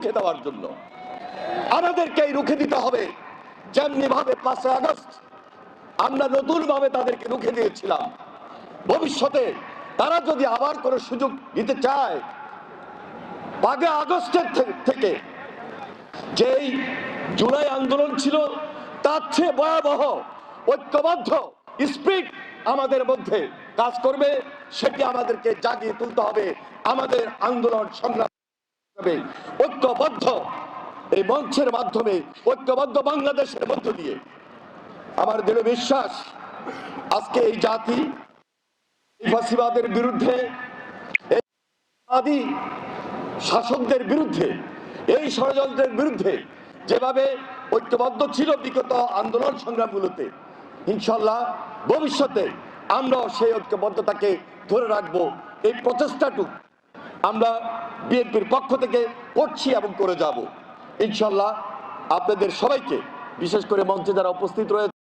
রুখে দেওয়ার জন্য। আমাদেরকেই রুখে দিতে হবে। যেমনি ভাবে পাঁচই আগস্ট আমরা নতুন ভাবে তাদেরকে রুখে দিয়েছিলাম। ভবিষ্যতে তারা যদি আবার কোনো সুযোগ নিতে চায় আগে আগস্টের থেকে যেই জুলাই আন্দোলন ছিল, তার চেয়ে ভয়াবহ, ঐক্যবদ্ধ স্পিড আমাদের মধ্যে কাজ করবে, সেটি আমাদেরকে জাগিয়ে তুলতে হবে। আমাদের আন্দোলন সংগ্রাম ঐক্যবদ্ধ এই মঞ্চের মাধ্যমে, ঐক্যবদ্ধ বাংলাদেশের মধ্য দিয়ে। আমার দৃঢ় বিশ্বাস, আজকে এই জাতি ফাঁসিবাদের বিরুদ্ধে আদি শাসকদের বিরুদ্ধে, এই ষড়যন্ত্রের বিরুদ্ধে যেভাবে ঐক্যবদ্ধ ছিল বিগত আন্দোলন সংগ্রামগুলোতে, ইনশাল্লাহ ভবিষ্যতে আমরাও সেই ঐক্যবদ্ধতাকে ধরে রাখব। এই প্রচেষ্টাটুক আমরা বিএনপির পক্ষ থেকে করছি এবং করে যাব। ইনশাল্লাহ আপনাদের সবাইকে বিশেষ করে মঞ্চে যারা উপস্থিত রয়েছে